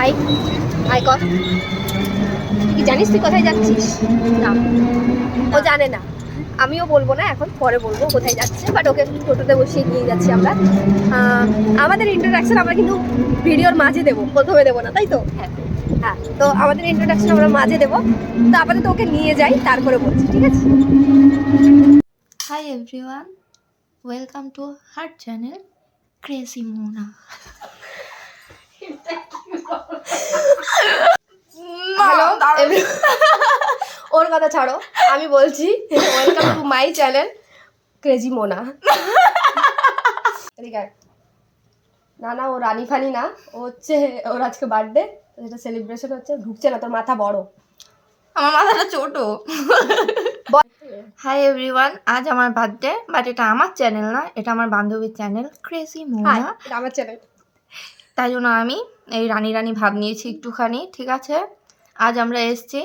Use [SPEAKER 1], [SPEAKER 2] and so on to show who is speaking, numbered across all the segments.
[SPEAKER 1] High high কর। তুই কি জানিস তুই কোথায় যাচ্ছিস? না। ও জানে না। আমিও বলব না এখন পরে বলব কোথায় যাচ্ছে বাট ওকে টোটোতে বসিয়ে নিয়ে যাচ্ছি আমরা। আমাদের ইন্ট্রোডাকশন আমরা কিন্তু ভিডিওর মাঝে দেবো প্রথমে দেবো না তাই তো? হ্যাঁ। হ্যাঁ তো আমাদের ইন্ট্রোডাকশন আমরা মাঝে দেবো। তো আপাতত ওকে নিয়ে যাই তারপরে বলছি ঠিক আছে?
[SPEAKER 2] Hi everyone, welcome to her channel Crazy Mona.
[SPEAKER 1] Hello ওর কথা ছাড়ো আমি বলছি welcome to my channel crazy Mona. না না ও রানি ফানি না ও হচ্ছে ওর আজকে বার্থডে যেটা সেলিব্রেশন হচ্ছে ঢুকছে না তোর মাথা বড়।
[SPEAKER 2] আমার মাথাটা ছোট। হাই এভরিওয়ান আজ আমার বার্থডে বাট এটা আমার চ্যানেল না এটা আমার বান্ধবীর চ্যানেল ক্রেজি মোনা
[SPEAKER 1] আমার চ্যানেল
[SPEAKER 2] তাই জন্য আমি এই রানী রানী ভাব নিয়েছি একটুখানি ঠিক আছে? আজ আমরা এসছি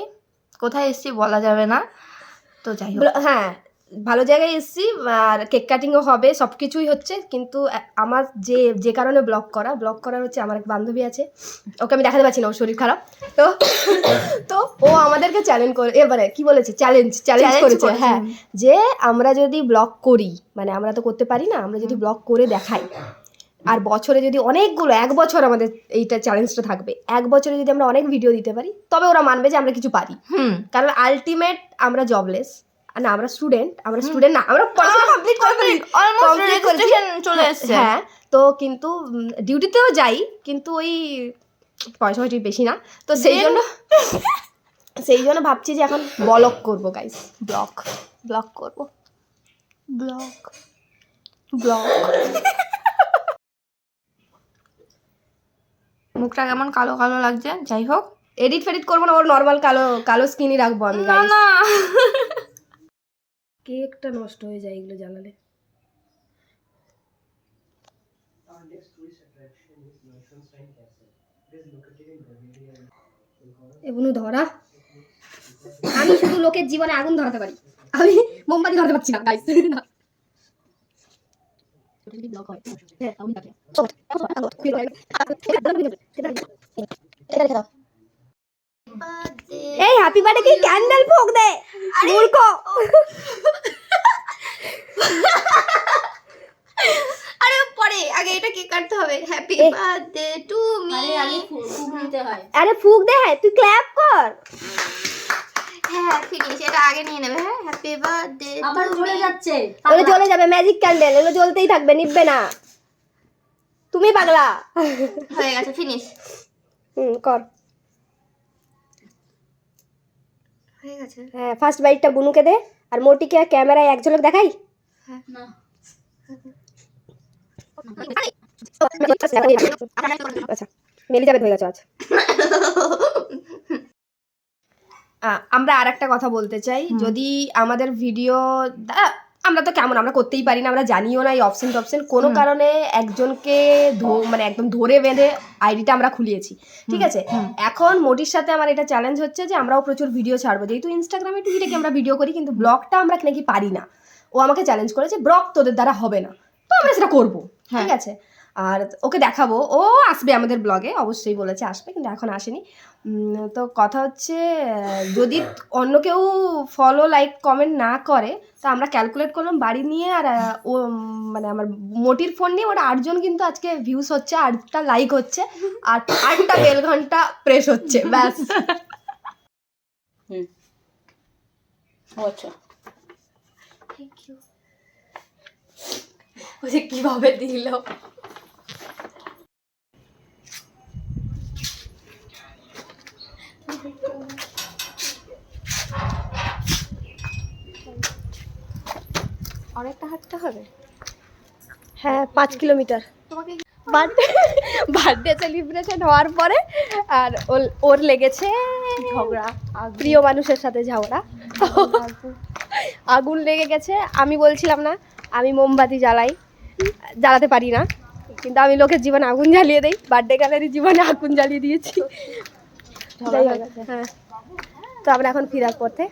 [SPEAKER 2] কোথায় এসছি বলা যাবে না। তো যাই হোক।
[SPEAKER 1] হ্যাঁ ভালো জায়গায় এসেছি আর কেক কাটিংও হবে সব কিছুই হচ্ছে। কিন্তু আমার যে যে কারণে ব্লগ করা ব্লগ করার হচ্ছে আমার এক বান্ধবী আছে। ওকে আমি দেখাতে পারছি না ওর শরীর খারাপ। তো তো ও আমাদেরকে চ্যালেঞ্জ করে এবারে কি বলেছে? চ্যালেঞ্জ চ্যালেঞ্জ করেছে
[SPEAKER 2] করেছে।
[SPEAKER 1] হ্যাঁ। যে আমরা যদি ব্লগ করি মানে আমরা তো করতে পারি না আমরা যদি ব্লগ করে দেখাই আর বছরে যদি অনেকগুলো এক বছর আমাদের এইটা চ্যালেঞ্জটা থাকবে এক বছরে যদি আমরা অনেক ভিডিও দিতে পারি তবে ওরা মানবে যে আমরা কিছু পারি।
[SPEAKER 2] হুম।
[SPEAKER 1] কারণ আলটিমেট আমরা জবলেস না আমরা স্টুডেন্ট আমরা স্টুডেন্ট না আমরা পড়াশোনা কমপ্লিট করেছি।
[SPEAKER 2] চলে এসেছে।
[SPEAKER 1] হ্যাঁ তো কিন্তু ডিউটিতেও যাই কিন্তু ওই পয়সা পয়সা বেশি না। তো সেই জন্য সেই জন্য ভাবছি যে এখন ব্লগ করব গাইস ব্লগ ব্লগ করব।
[SPEAKER 2] ব্লগ
[SPEAKER 1] ব্লগ
[SPEAKER 2] মুখটা কেমন কালো কালো লাগছে? যাই হোক
[SPEAKER 1] এডিট ফেডিট করব না ওর নর্মাল কালো কালো স্কিনই রাখব আমি
[SPEAKER 2] না না।
[SPEAKER 1] কেকটা নষ্ট হয়ে যায় এগুলো জ্বালালে। এগুলো ধরা। আমি শুধু লোকের জীবনে আগুন ধরাতে পারি। আমি মোমবাতি ধরাতে পারছি না গাইস না এই হ্যাপি বার্থডে কি ক্যান্ডেল ফুক দে মূর্খ।
[SPEAKER 2] আরে পরে আগে এটা কি কাটতে হবে। হ্যাপি। বার্থডে টু মি
[SPEAKER 1] আরে ফুক দে হ্যাঁ তুই ক্ল্যাপ কর।
[SPEAKER 2] হ্যাঁ ফিনিশ এটা আগে নিয়ে নেবে হ্যাঁ? হ্যাপি বার্থডে
[SPEAKER 3] আবার ঝরে যাচ্ছে।
[SPEAKER 1] এগুলো জ্বলে যাবে ম্যাজিক ক্যান্ডেল এগুলো জ্বলতেই থাকবে নিববে না। তুমি পাগলা।
[SPEAKER 2] হয়ে গেছে ফিনিশ
[SPEAKER 1] হুম কর।
[SPEAKER 2] হয়ে গেছে।
[SPEAKER 1] হ্যাঁ ফার্স্ট বাইটটা বুনুকে দে আর মোটিকে ক্যামেরায় এক ঝলক দেখাই
[SPEAKER 3] না।
[SPEAKER 1] আচ্ছা। মেলি যাবে হয়ে গেছে আজ। আমরা আর একটা কথা বলতে চাই। যদি আমাদের ভিডিও আমরা তো কেমন আমরা করতেই পারি না আমরা জানিও না এই অপশন টপশন। কোনো কারণে একজনকে মানে একদম ধরে বেঁধে আইডিটা আমরা খুলিয়েছি। ঠিক আছে? এখন মোটির সাথে আমার এটা চ্যালেঞ্জ হচ্ছে যে আমরাও প্রচুর ভিডিও ছাড়বো। যেহেতু ইনস্টাগ্রামে টুইটাকে আমরা ভিডিও করি কিন্তু ব্লগটা আমরা নাকি পারি না। ও আমাকে চ্যালেঞ্জ করেছে ব্লগ তোদের দ্বারা হবে না। তো আমরা সেটা করব।
[SPEAKER 2] হ্যাঁ।
[SPEAKER 1] ঠিক আছে? আর ওকে দেখাবো। ও আসবে আমাদের ব্লগে অবশ্যই বলেছে আসবে কিন্তু এখন আসেনি। তো কথা হচ্ছে যদি অন্য কেউ ফলো লাইক কমেন্ট না করে তো আমরা ক্যালকুলেট করলাম বাড়ি নিয়ে আর ও মানে আমার মোটির ফোন নিয়ে ওটা আটজন কিন্তু আজকে ভিউস হচ্ছে আটটা লাইক হচ্ছে আর আটটা বেল ঘণ্টা প্রেস হচ্ছে ব্যাস।
[SPEAKER 3] আচ্ছা।
[SPEAKER 2] থ্যাংক ইউ
[SPEAKER 1] ও যে কীভাবে দিল।
[SPEAKER 2] অনেকটা হাঁটতে হবে?
[SPEAKER 1] হ্যাঁ পাঁচ কিলোমিটার।
[SPEAKER 2] তোমাকে
[SPEAKER 1] বার্থডে বার্থডে সেলিব্রেশন হওয়ার পরে আর ওর- লেগেছে
[SPEAKER 2] ঝগড়া
[SPEAKER 1] প্রিয় মানুষের সাথে ঝগড়া আগুন। লেগে গেছে। আমি বলছিলাম না আমি মোমবাতি জ্বালাই। জ্বালাতে পারি না কিন্তু আমি লোকের জীবনে আগুন জ্বালিয়ে দিই। বার্থডে গ্যালারি জীবনে আগুন জ্বালিয়ে দিয়েছি। হ্যাঁ তো আমরা এখন ফিরার পথে।